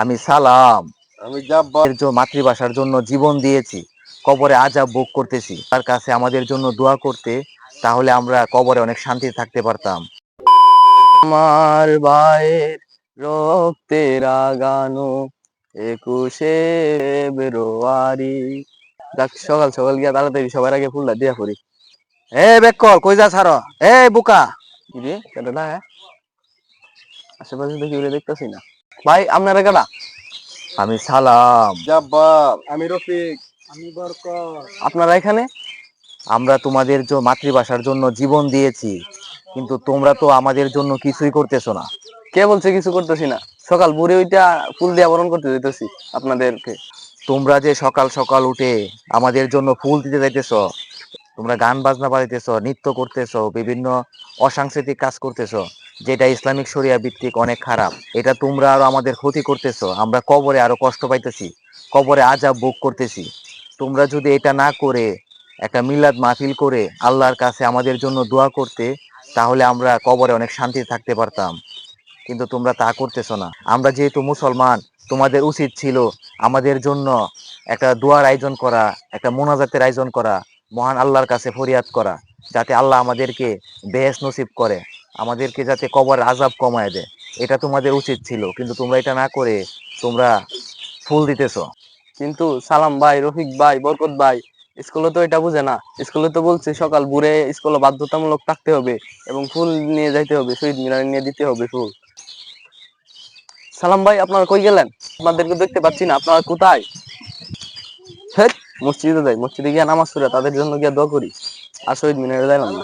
আমি সালাম। আমি মাতৃভাষার জন্য জীবন দিয়েছি কবরে আজাব ভোগ করতেছি। তার কাছে আমাদের জন্য দোয়া করতে তাহলে আমরা কবরে অনেক শান্তি থাকতে পারতাম। আমার ভাইয়ের রক্তে রাগানো একুশে ফেব্রুয়ারি। যাক সকাল সকাল গিয়া তাড়াতাড়ি সবার আগে ফুলটা দিয়া করি এ বেকল কই যা ছাড় এ বুকা। কি রে? কেটে না আশেপাশে দেখি ওরে দেখতেছি না। ভাই আপনারা কেডা আমি সালাম। জাব্বার। আমি রফিক। আমি বরকত। আপনারা এখানে? আমরা তোমাদের জ- মাতৃভাষার জন্য জীবন দিয়েছি কিন্তু তোমরা তো আমাদের জন্য কিছুই করতেছো না। কে বলছে কিছু করতেছি না? সকাল ভোরে ওইটা ফুল দিয়ে বরণ করতে যেতেছি আপনাদেরকে। তোমরা যে সকাল সকাল উঠে আমাদের জন্য ফুল দিতে যাইতেছ তোমরা গান বাজনা বাজাইতেছ নৃত্য করতেছ বিভিন্ন অসাংস্কৃতিক কাজ করতেছ যেটা ইসলামিক শরিয়া ভিত্তিক অনেক খারাপ। এটা তোমরা আরও আমাদের ক্ষতি করতেছ। আমরা কবরে আরও কষ্ট পাইতেছি। কবরে আজাব ভোগ করতেছি। তোমরা যদি এটা না করে, একটা মিলাদ মাহফিল করে আল্লাহর কাছে আমাদের জন্য দোয়া করতে, তাহলে আমরা কবরে অনেক শান্তি থাকতে পারতাম। কিন্তু তোমরা তা করতেছো না। আমরা যেহেতু মুসলমান, তোমাদের উচিত ছিল আমাদের জন্য একটা দোয়ার আয়োজন করা, একটা মোনাজাতের আয়োজন করা, মহান আল্লাহর কাছে ফরিয়াদ করা, যাতে আল্লাহ আমাদেরকে বেহেস নসিব করে। আমাদেরকে যাতে কবর আজাব কমায় দেয়। এটা তোমাদের উচিত ছিল, কিন্তু তোমরা এটা না করে তোমরা ফুল দিতেছো। কিন্তু সালাম ভাই, রফিক ভাই, বরকত ভাই, স্কুলে তো এটা বুঝে না। স্কুলে তো বলছে সকাল ভোরে স্কুলে বাধ্যতামূলক থাকতে হবে এবং ফুল নিয়ে যাইতে হবে, শহীদ মিনারে নিয়ে দিতে হবে ফুল। সালাম ভাই, আপনারা কই গেলেন? আপনাদেরকে দেখতে পাচ্ছি না, আপনারা কোথায়? মসজিদে যাই, মসজিদে গিয়ে নামাজ তাদের জন্য গিয়ে দোয়া করি। আর শহীদ মিনারে যাইলাম না।